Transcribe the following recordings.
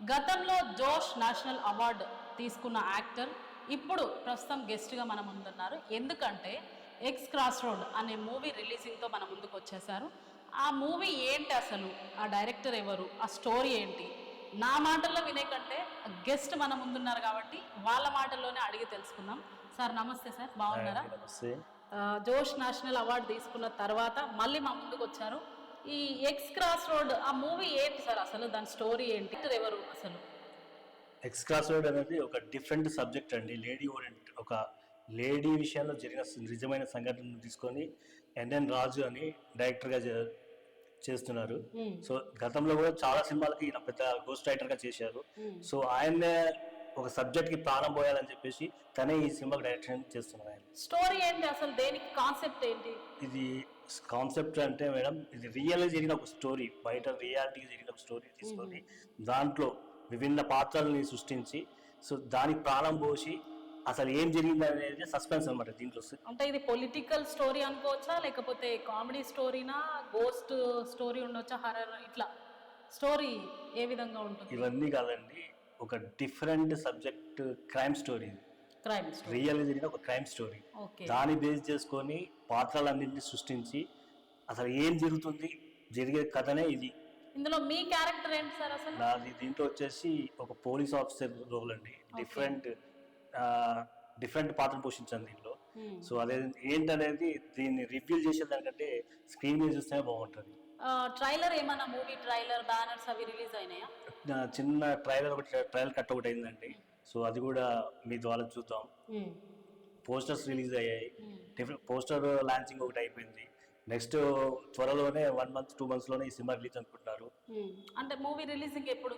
గతంలో జోష్ national award తీసుకున్న యాక్టర్ ఇప్పుడు ప్రస్తుతం గెస్ట్గా మన ముందున్నారు. ఎందుకంటే ఎక్స్ క్రాస్ రోడ్ అనే మూవీ రిలీజింగ్తో మన ముందుకు వచ్చేసారు ఆ మూవీ ఏంటి అసలు? ఆ డైరెక్టర్ ఎవరు? ఆ స్టోరీ ఏంటి? నా మాటల్లో వినే కంటే గెస్ట్ మన ముందున్నారు కాబట్టి వాళ్ళ మాటల్లోనే అడిగి తెలుసుకుందాం. సార్ నమస్తే సార్. బాగున్నారా? జోష్ నేషనల్ అవార్డు తీసుకున్న తర్వాత మళ్ళీ మా ముందుకు వచ్చారు. ఈ ఎక్స్ క్రాస్ రోడ్ ఆ మూవీ ఏంటి సార్ అసలు? దాని స్టోరీ ఏంటి? ఎవరు అసలు? ఎక్స్ క్లాస్ రోడ్ అనేది ఒక డిఫరెంట్ సబ్జెక్ట్ అండి. లేడీ ఓరియంట్ ఒక లేడీ విషయంలో జరిగిన నిజమైన సంఘటనను తీసుకొని ఎన్ఎన్ రాజు అని డైరెక్టర్గా చేస్తున్నారు. సో గతంలో కూడా చాలా సినిమాలకి ఈయన పెద్ద గోస్ట్ రైటర్గా చేశారు. సో ఆయన్నే ఒక సబ్జెక్ట్కి ప్రాణం పోయాలని చెప్పేసి తనే ఈ సినిమాకి డైరెక్షన్ చేస్తున్నారు ఆయన. స్టోరీ ఏంటి అసలు? దేనికి కాన్సెప్ట్ ఏంటి? ఇది కాన్సెప్ట్ అంటే మేడం ఇది రియల్ జరిగిన ఒక స్టోరీ బయట రియాలిటీ జరిగిన ఒక స్టోరీ తీసుకొని దాంట్లో విభిన్న పాత్రల్ని సృష్టించి సో దానికి ప్రాణం పోసి అసలు ఏం జరిగింది అనేది సస్పెన్స్ అనమాట దీంట్లో. అంటే ఇది పొలిటికల్ స్టోరీ అనుకోవచ్చా? లేకపోతే కామెడీ స్టోరీనా గోస్ట్ స్టోరీ ఉండొచ్చా? హర్రర్ ఇట్లా స్టోరీ ఏ విధంగా ఉంటుంది? ఇవన్నీ కాదండి ఒక different subject crime story crime real జరిగిన ఒక క్రైమ్ స్టోరీ దాన్ని బేస్ చేసుకొని పాత్రలన్నింటినీ సృష్టించి అసలు ఏం జరుగుతుంది? జరిగే కథనే ఇది. ఇందులో మీ క్యారెక్టర్ ఏంటి సార్ అసలు? నాది దీంట్లో వచ్చేసి ఒక పోలీస్ ఆఫీసర్ రోల్ అండి. డిఫరెంట్ డిఫరెంట్ పాత్ర పోషించాను దీంట్లో. సో అదే ఏంటనేది దీన్ని రివీల్ చేసేదానికంటే స్క్రీన్ మీద చూస్తేనే బాగుంటుంది. ట్రైలర్ ఏమన్నా మూవీ ట్రైలర్ బ్యానర్స్ అవి రిలీజ్ అయినాయా? చిన్న ట్రైలర్ ఒకటి ట్రైలర్ కట్ ఒకటి అయిందండి. సో అది కూడా మీ ద్వారా చూద్దాం. పోస్టర్స్ రిలీజ్ అయ్యాయి. డిఫరెంట్ పోస్టర్ లాంచింగ్ ఒకటి అయిపోయింది. నెక్స్ట్ త్వరలోనే వన్ మంత్ టూ మంత్స్లోనే ఈ సినిమా రిలీజ్ అనుకుంటున్నారు. Hmm. అంటే మూవీ రిలీజింగ్ ఎప్పుడు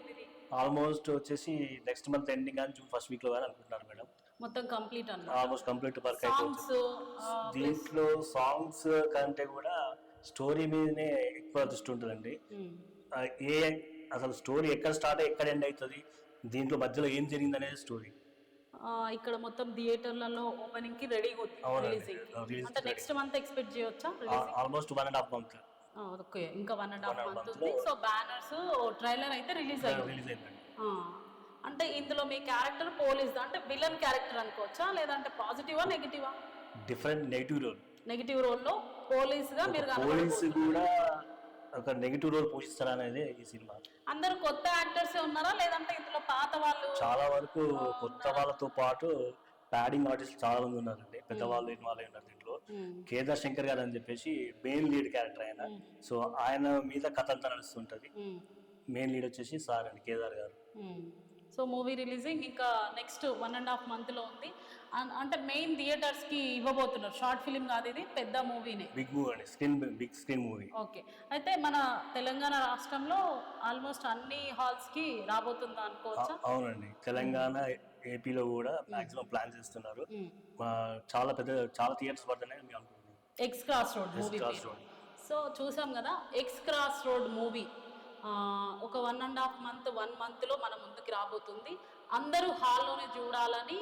ఆల్మోస్ట్ వచ్చేసి నెక్స్ట్ మంత్ ఎండింగ్ కానీ జూన్ ఫస్ట్ వీక్లో కానీ అనుకుంటున్నారు మేడం. మొత్తం కంప్లీట్ ఆల్మోస్ట్ కంప్లీట్ వర్క్ అయిపోతుంది దీంట్లో సాంగ్స్ కంటే కూడా స్టోరీ మీదనే ఎక్కువ దృష్టి ఉంటుందండి. ఆ, ఏ అసలు స్టోరీ ఎక్కడ స్టార్ట్ ఎక్కడ ఎండ్ అవుతుంది? దీంట్లో మధ్యలో ఏం జరిగింది అనేది స్టోరీ ఇక్కడ మొత్తం థియేటర్లలో ఓపెనింగ్కి రెడీగా ఉంది. రిలీజింగ్ అంటే నెక్స్ట్ మంత్ ఎక్స్పెక్ట్ చేయొచ్చా releasing? Almost one and half month. Okay. ఇంకా వన్ అండ్ హాఫ్ మంత్ ఉంది. సో బ్యానర్స్ ట్రైలర్ అయితే రిలీజ్ అయ్యింది. అంటే ఇందులో మీ క్యారెక్టర్ పోలీస్ అంటే విలన్ క్యారెక్టర్ అనుకోవచ్చా? లేదంటే పాజిటివా నెగిటివా? Different negative role. నెగిటివ్ రోల్లో పోలీస్గా మీరు పోలీస్. కూడా ఒక నెగిటివ్ రోల్ పోషిస్తారు అనేది ఈ సినిమా. అందరూ కొత్త యాక్టర్స్ ఉన్నారా? లేదంటే ఇందులో పాత వాళ్ళు చాలా వరకు కొత్త వాళ్ళతో పాటు ప్యాడింగ్ ఆర్టిస్ట్ చాలా మంది ఉన్నారండి. పెద్దవాళ్ళు ఇన్వాల్వ్ అయి ఉన్నారు దీంట్లో. కేదార్ శంకర్ గారు అని చెప్పేసి మెయిన్ లీడ్ క్యారెక్టర్ ఆయన. సో ఆయన మీద కథ అంతా నడుస్తుంటది. మెయిన్ లీడ్ వచ్చేసి సార్ అండి కేదార్ గారు. సో మూవీ రిలీజింగ్ ఇంకా నెక్స్ట్ వన్ అండ్ హాఫ్ మంత్లో ఉంది. అంటే మెయిన్ థియేటర్స్కి ఇవ్వబోతున్నారు. షార్ట్ ఫిలిం కాదు ఇది పెద్ద మూవీనే బిగ్ మూవీ అండి. Screen big screen movie okay అయితే మన తెలంగాణ రాష్ట్రంలో ఆల్మోస్ట్ అన్ని హాల్స్కి రాబోతుందా అనుకోవచ్చా? అవునండి. తెలంగాణ ఏపీలో కూడా మాక్సిమం ప్లాన్ చేస్తున్నారు. ఆ, చాలా పెద్ద చాలా థియేటర్స్ పడుతున్నాయి మేము అనుకుంటున్నాం. X cross road movie cross road. So చూసాం కదా ఎక్స్ క్రాస్ రోడ్ మూవీ ఒక one and half month one మంత్లో మన ముందుకు రాబోతుంది. అందరూ హాల్లోనే చూడాలని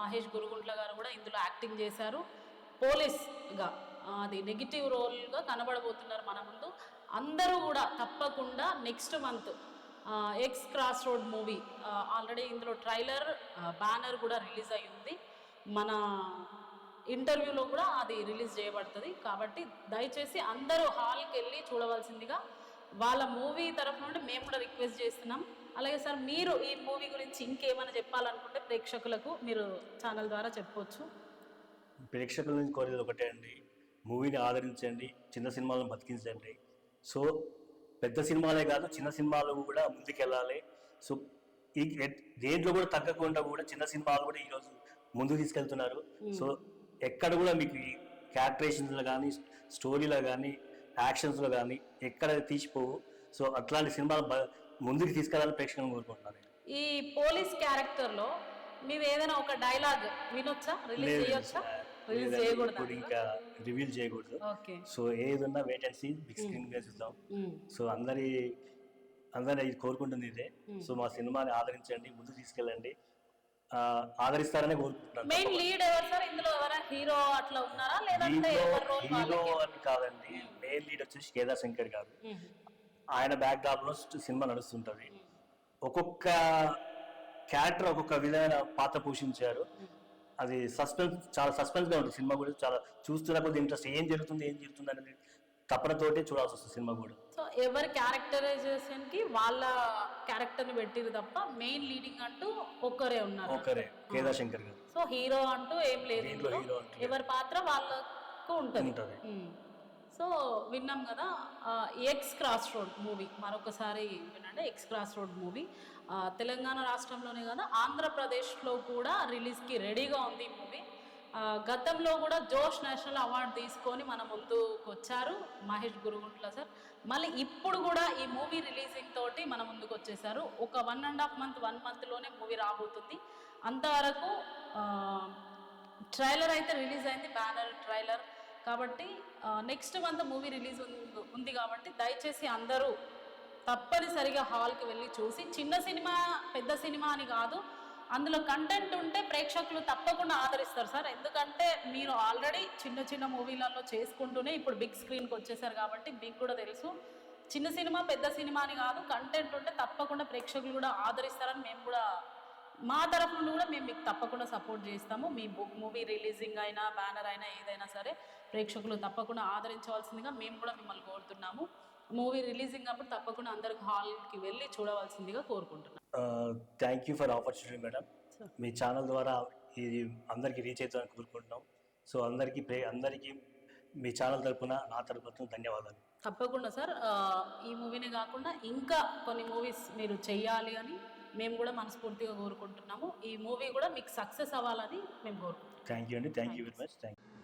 మహేష్ గురుగుంట్ల గారు కూడా ఇందులో యాక్టింగ్ చేశారు. పోలీస్గా అది నెగిటివ్ రోల్గా కనబడబోతున్నారు మన ముందు. అందరూ కూడా తప్పకుండా next month X cross road movie already ఇందులో ట్రైలర్ బ్యానర్ కూడా రిలీజ్ అయి ఉంది. మన ఇంటర్వ్యూలో కూడా అది రిలీజ్ చేయబడుతుంది. కాబట్టి దయచేసి అందరూ హాల్కి వెళ్ళి చూడవలసిందిగా వాళ్ళ మూవీ తరఫు నుండి మేము కూడా రిక్వెస్ట్ చేస్తున్నాం. అలాగే సార్ మీరు ఈ మూవీ గురించి ఇంకేమైనా చెప్పాలనుకుంటే ప్రేక్షకులకు మీరు ఛానల్ ద్వారా చెప్పవచ్చు ప్రేక్షకుల నుంచి కోరేది ఒకటే అండి మూవీని ఆదరించండి చిన్న సినిమాలను బతికించండి. సో పెద్ద సినిమాలే కాదు చిన్న సినిమాలు కూడా ముందుకెళ్ళాలి. సో ఈ దేంట్లో కూడా తగ్గకుండా కూడా చిన్న సినిమాలు కూడా ఈరోజు ముందుకు తీసుకెళ్తున్నారు. సో ఎక్కడ కూడా మీకు క్యారెక్టరేషన్స్లో కానీ స్టోరీలో కానీ యాక్షన్స్లో కానీ ఎక్కడ తీసిపోవు సో అట్లాంటి సినిమాలు ముందుకు తీసుకెళ్ళాలని ప్రేక్షకులను కోరుకుంటున్నాను. ఈ పోలీస్ క్యారెక్టర్లో మీరు ఏదైనా ఒక డైలాగ్ వినొచ్చా? రిలీజ్ చేయొచ్చా? రిలీజ్ చేయకూడదు? ఇంకా రివీల్ చేయకూడదు. సో ఏదున్నా wait and see big screen మీద చూద్దాం సో అందరి అందరి కోరుకుంటుంది ఇదే. సో మా సినిమాని ఆదరించండి ముందుకు తీసుకెళ్ళండి. ఆదరిస్తారనే కోరుకుంటున్నాను మెయిన్ లీడ్ ఎవరు సార్? ఇందులో ఎవరైనా హీరో అట్లా ఉన్నారా? లేదంటే హీరో అని కాదండి. మెయిన్ లీడ్ వచ్చేసి కేదార్ శంకర్ గారు. ఆయన బ్యాక్డ్రాప్లో సినిమా నడుస్తుంటుంది. ఒక్కొక్క క్యారెక్టర్ ఒక్కొక్క విధమైన పాత్ర పోషించారు. అది సస్పెన్స్ చాలా సస్పెన్స్గా ఉంటుంది. సినిమా కూడా చాలా చూస్తున్న కొద్ది ఇంట్రెస్ట్ ఏం జరుగుతుంది ఏం జరుగుతుంది అనేది తపనతోటి చూడాల్సి వస్తుంది సినిమా కూడా. సో ఎవరి క్యారెక్టరైజేషన్కి వాళ్ళ క్యారెక్టర్ని పెట్టిరు తప్ప మెయిన్ లీడింగ్ అంటూ ఒక్కరే ఉన్నారు. ఒకరే కేదార్ శంకర్ గారు. సో హీరో అంటూ ఏం లేదు. హీరో అంటూ ఎవరి పాత్ర వాళ్ళకు ఉంటుంది. ఉంటుంది. సో విన్నాం కదా ఎక్స్ క్రాస్ రోడ్ మూవీ మరొకసారి వినండి X cross road movie Telangana రాష్ట్రంలోనే కదా ఆంధ్రప్రదేశ్లో కూడా రిలీజ్కి రెడీగా ఉంది ఈ మూవీ గతంలో కూడా జోష్ నేషనల్ అవార్డు తీసుకొని మన ముందుకు వచ్చారు మహేష్ గురుగుంట్ల సార్. మళ్ళీ ఇప్పుడు కూడా ఈ మూవీ రిలీజింగ్ తోటి మన ముందుకు వచ్చేసారు ఒక one and half month one మంత్లోనే movie రాబోతుంది. అంతవరకు ట్రైలర్ అయితే రిలీజ్ అయింది బ్యానర్ ట్రైలర్. కాబట్టి నెక్స్ట్ మంత్ మూవీ రిలీజ్ ఉంది కాబట్టి దయచేసి అందరూ తప్పనిసరిగా హాల్కి వెళ్ళి చూసి చిన్న సినిమా పెద్ద సినిమా అని కాదు అందులో కంటెంట్ ఉంటే ప్రేక్షకులు తప్పకుండా ఆదరిస్తారు సార్. ఎందుకంటే మీరు ఆల్రెడీ చిన్న చిన్న మూవీలలో చేసుకుంటూనే ఇప్పుడు బిగ్ స్క్రీన్కి వచ్చేసారు కాబట్టి మీకు కూడా తెలుసు. చిన్న సినిమా పెద్ద సినిమా అని కాదు కంటెంట్ ఉంటే తప్పకుండా ప్రేక్షకులు కూడా ఆదరిస్తారని మేము కూడా మా తరఫు నుండి కూడా మేము మీకు తప్పకుండా సపోర్ట్ చేస్తాము. మీ బుక్ మూవీ రిలీజింగ్ అయినా బ్యానర్ అయినా ఏదైనా సరే ప్రేక్షకులు తప్పకుండా ఆదరించవలసిందిగా మేము కూడా మిమ్మల్ని కోరుతున్నాము. మూవీ రిలీజింగ్ అప్పుడు తప్పకుండా అందరికి హాల్కి వెళ్ళి చూడవలసిందిగా కోరుకుంటున్నాం thank you for opportunity madam. Me channel ద్వారా ఇది అందరికీ రీచ్ అవుతుందని కోరుకుంటున్నాం. సో అందరికీ ప్రే అందరికీ మీ ఛానల్ తరపున నా తరపున ధన్యవాదాలు. తప్పకుండా సార్ ఈ మూవీనే కాకుండా ఇంకా కొన్ని మూవీస్ మీరు చెయ్యాలి అని మేము కూడా మనస్ఫూర్తిగా కోరుకుంటున్నాము. ఈ మూవీ కూడా మీకు సక్సెస్ అవ్వాలని మేము కోరుకుంటున్నాం. థ్యాంక్ యూ అండి. Thank you very much thank you